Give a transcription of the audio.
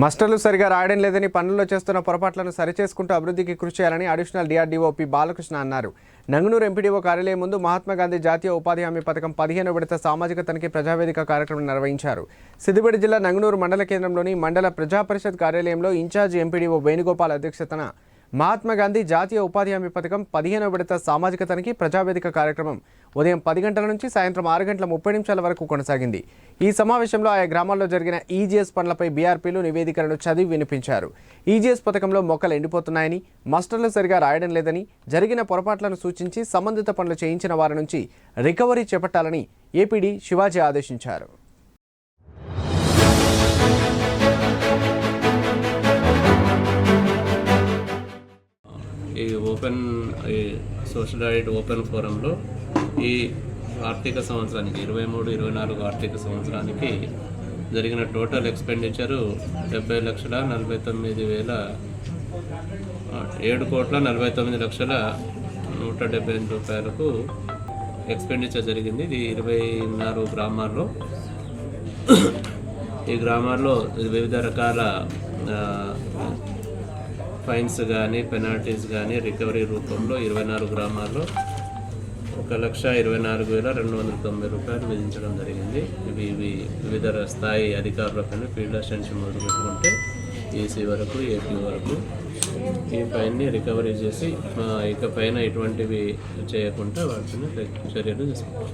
మస్టర్లు సరిగా రాయడం లేదని పనుల్లో చేస్తున్న పొరపాట్లను సరిచేసుకుంటూ అభివృద్ధికి కృషి చేయాలని అడిషనల్ డిఆర్డీఓపి బాలకృష్ణ అన్నారు. నంగునూరు ఎంపీడీఓ కార్యాలయం ముందు మహాత్మాగాంధీ జాతీయ ఉపాధి హామీ పథకం పదిహేను విడత సామాజిక తనిఖీ ప్రజావేదిక కార్యక్రమం నిర్వహించారు. సిద్దిపేట జిల్లా నంగునూరు మండల కేంద్రంలోని మండల ప్రజా పరిషత్ కార్యాలయంలో ఇన్ఛార్జి ఎంపీడీఓ వేణుగోపాల్ అధ్యక్షతన మహాత్మా గాంధీ జాతీయ ఉపాధి హామీ పథకం పదిహేనవ విడత సామాజిక తనిఖీ ప్రజావేదిక కార్యక్రమం. ఉదయం పది గంటల నుంచి సాయంత్రం ఆరు గంటల ముప్పై నిమిషాల వరకు కొనసాగింది. ఈ సమావేశంలో ఆయా గ్రామాల్లో జరిగిన ఈజీఎస్ పనులపై బీఆర్పీలు నివేదికలను చదివి వినిపించారు. ఈజీఎస్ పథకంలో మొక్కలు ఎండిపోతున్నాయని మాస్టర్లు సరిగా రాయడం లేదని జరిగిన పొరపాట్లను సూచించి సంబంధిత పనులు చేయించిన వారి నుంచి రికవరీ చేపట్టాలని ఏపీడీ శివాజీ ఆదేశించారు. ఓపెన్ ఈ సోషల్ ఆడిట్ ఓపెన్ ఫోరంలో ఈ ఆర్థిక సంవత్సరానికి ఇరవై మూడు ఇరవై నాలుగు ఆర్థిక సంవత్సరానికి జరిగిన టోటల్ ఎక్స్పెండిచరు డెబ్బై లక్షల నలభై తొమ్మిది వేల ఏడు కోట్ల నలభై తొమ్మిది లక్షల నూట డెబ్బై ఎనిమిది రూపాయలకు ఎక్స్పెండిచర్ జరిగింది. ఇది ఇరవై నాలుగు గ్రామాల్లో. ఈ గ్రామాల్లో వివిధ రకాల ఫైన్స్ కానీ పెనాల్టీస్ కానీ రికవరీ రూపంలో ఇరవై నాలుగు గ్రామాల్లో ఒక లక్ష ఇరవై నాలుగు వేల రెండు వందల తొంభై రూపాయలు విధించడం జరిగింది. ఇవి ఇవి వివిధ స్థాయి అధికారులపైన ఫీల్డ్ అసిస్టెంట్స్ మొదలు పెట్టుకుంటే ఏసీ వరకు ఏపీ వరకు ఈ ఫైన్ని రికవరీ చేసి ఇక పైన ఇటువంటివి చేయకుండా వాటిని చర్యలు తీసుకుంటాం.